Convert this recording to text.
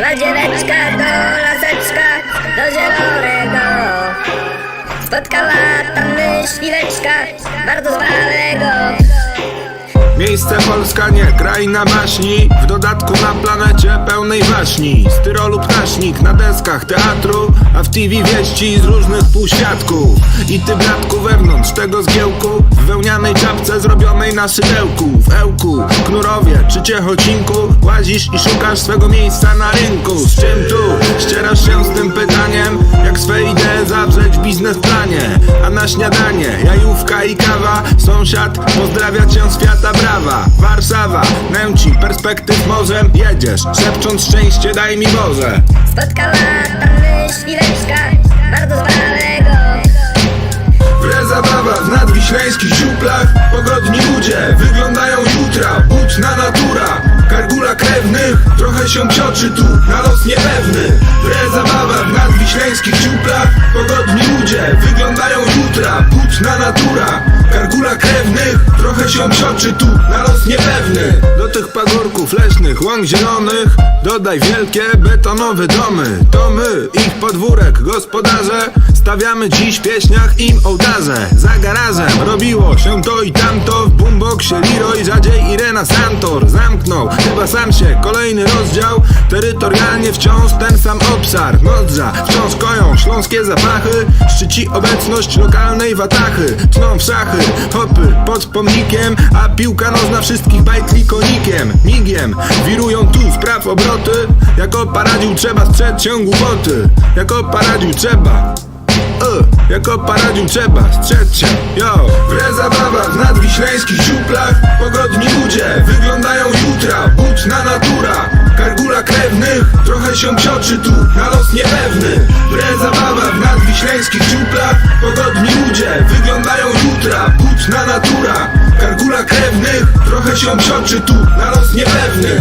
Szła dzieweczka do laseczka, do zielonego. Spotkała tam myśliweczka, bardzo zwanego. Miejsce Polska nie kraina baśni W dodatku na planecie pełnej waśni. Styro ptasznik na deskach teatru A w TV wieści z różnych półświadków. I ty bratku wewnątrz tego zgiełku W wełnianej czapce zrobionej na szydełku W ełku, knurowie czy ciechocinku Łazisz i szukasz swego miejsca na rynku. Z czym tu ścierasz się z tym pytaniem Jak swe idee zawrzeć w biznesplanie? A na śniadanie jajówka i kawa Sąsiad pozdrawia cię świata brawa. Warszawa, nęci, perspektyw morzem Jedziesz, szepcząc szczęście daj mi Boże dziuplach Pogodni ludzie wyglądają jutra. Buczna natura, kargula krewnych Trochę się psioczy tu, na los niepewny. Wre zabawa w nadwiślańskich dziuplach Pogodni ludzie wyglądają jutra. Buczna natura, kargula krewnych Trochę się psioczy tu, na los niepewny Do tych pagórków leśnych, łąk zielonych. Dodaj wielkie betonowe domy. To my, ich podwórek, gospodarze. Stawiamy dziś w pieśniach im ołtarze. Za garażem robiło się to i tamto. W boomboxie Leroy, rzadziej Irena Santor. Zamknął, chyba sam się, kolejny rozdział. Terytorialnie wciąż ten sam obszar. Nodrza, wciąż koją śląskie zapachy. Szczyci obecność lokalnej watachy. Tną w szachy, hopy pod pomnikiem A piłka nożna wszystkich bajtli konikiem Migiem, wirują tu spraw obroty. Jako paradził trzeba strzec się głupoty. Jako paradził trzeba E, jako paradził trzeba strzec się, yo. Wre zabawa w nadwiślańskich dziuplach Pogodni ludzie wyglądają jutra. Buczna natura, kargula krewnych. Trochę się psioczy tu, na los niepewny. Wre zabawa w nadwiślańskich dziuplach Pogodni ludzie wyglądają jutra. Buczna natura, Trochę się psioczy tu, na los niepewny